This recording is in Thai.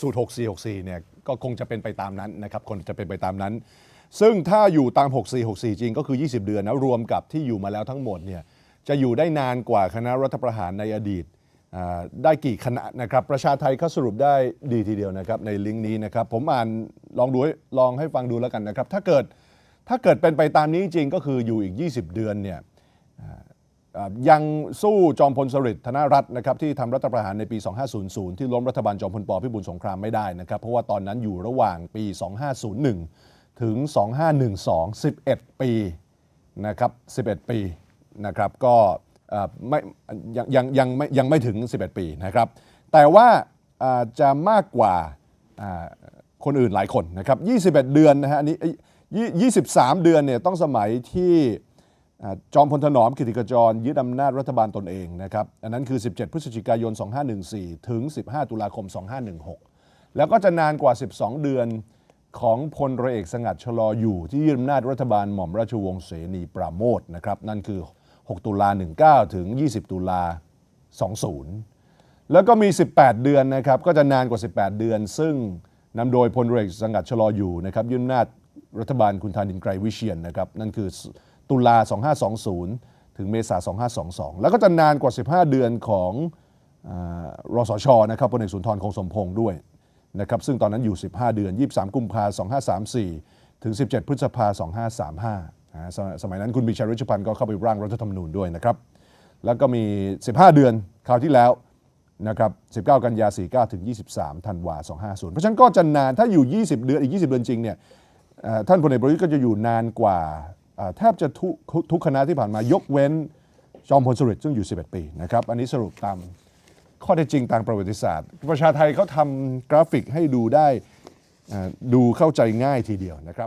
สูตร 6464 เนี่ยก็คงจะเป็นไปตามนั้นนะครับคงจะเป็นไปตามนั้น ซึ่งถ้าอยู่ตาม 6464 จริงก็คือ 20 เดือนนะรวมกับที่อยู่มาแล้วทั้งหมดเนี่ยจะอยู่ได้นานกว่าคณะรัฐประหารในอดีตได้กี่คณะนะครับประชาไทยเขาสรุปได้ดีทีเดียวนะครับในลิงก์นี้นะครับผมอ่านลองดูให้ลองให้ฟังดูแล้วกันนะครับถ้าเกิดถ้าเกิดเป็นไปตามนี้จริงก็คืออยู่อีก 20 เดือนเนี่ย ยังสู้จอมพลสฤษดิ์ธนรัตน์นะครับที่ทำรัฐประหารในปี 2500 ที่ล้มรัฐบาลจอมพลปพิบูลสงครามไม่ได้นะครับเพราะว่าตอนนั้นอยู่ระหว่างปี 2501 ถึง 2512 11 ปีนะครับ11 ปีนะครับก็ไม่ยังยังยังไม่ยังไม่ถึง 11 ปีนะครับ แต่ว่าจะมากกว่าคนอื่นหลายคนนะครับ 21 เดือนนะฮะอันนี้ 23 เดือนเนี่ยต้องสมัยที่ จอมพลถนอมกิติกจรยึดอำนาจรัฐบาลตนเองนะครับ อันนั้นคือ 17 พฤศจิกายน 2514 ถึง 15 ตุลาคม 2516 แล้วก็จะนานกว่า 12 เดือนของพลเรเอกสงัดชะลออยู่ที่ยึดอำนาจรัฐบาลหม่อมราชวงศ์เสนีปราโมทนะครับ นั่นคือ 6 ตุลา 19 ถึง 20 ตุลา 20 แล้วก็มี 18 เดือนนะครับก็จะนานกว่า 18 เดือน ซึ่งนำโดยพลเรือเอกสงัดชะลออยู่นะครับยึดอำนาจรัฐบาลคุณธานินไกรวิเชียนนะครับนั่นคือ ตุลา 2520 ถึงเมษา 2522 แล้วก็จะนานกว่า 15 เดือนของอสชนะครับพลเอกสุนทรคงสมพงษ์ด้วยนะครับซึ่งตอนนั้นอยู่ 15 เดือน 23 กุมภา2534 ถึง 17 พฤษภา 2535สมัยสมัยนั้นคุณบิชัยรุชพันธ์ก็เข้าไปร่างรัฐธรรมนูญด้วยนะครับ แล้วก็มี 15 เดือนคราวที่แล้วนะครับ 19 กันยา 49 ถึง 23 ธันวา 250 เพราะฉะนั้นก็จะนานถ้าอยู่ 20 เดือน อีก 20 เดือนจริงเนี่ยเอ่อท่านพลเอกประยุทธ์ก็จะอยู่นานกว่า แทบจะทุกทุกคณะที่ผ่านมายกเว้นจอมพลสฤษดิ์ซึ่งอยู่ 11 ปีนะครับ อันนี้สรุปตามข้อเท็จจริงทางประวัติศาสตร์ ประชาไทยเขาทำกราฟิกให้ดูได้ดูเข้าใจง่ายทีเดียวนะครับ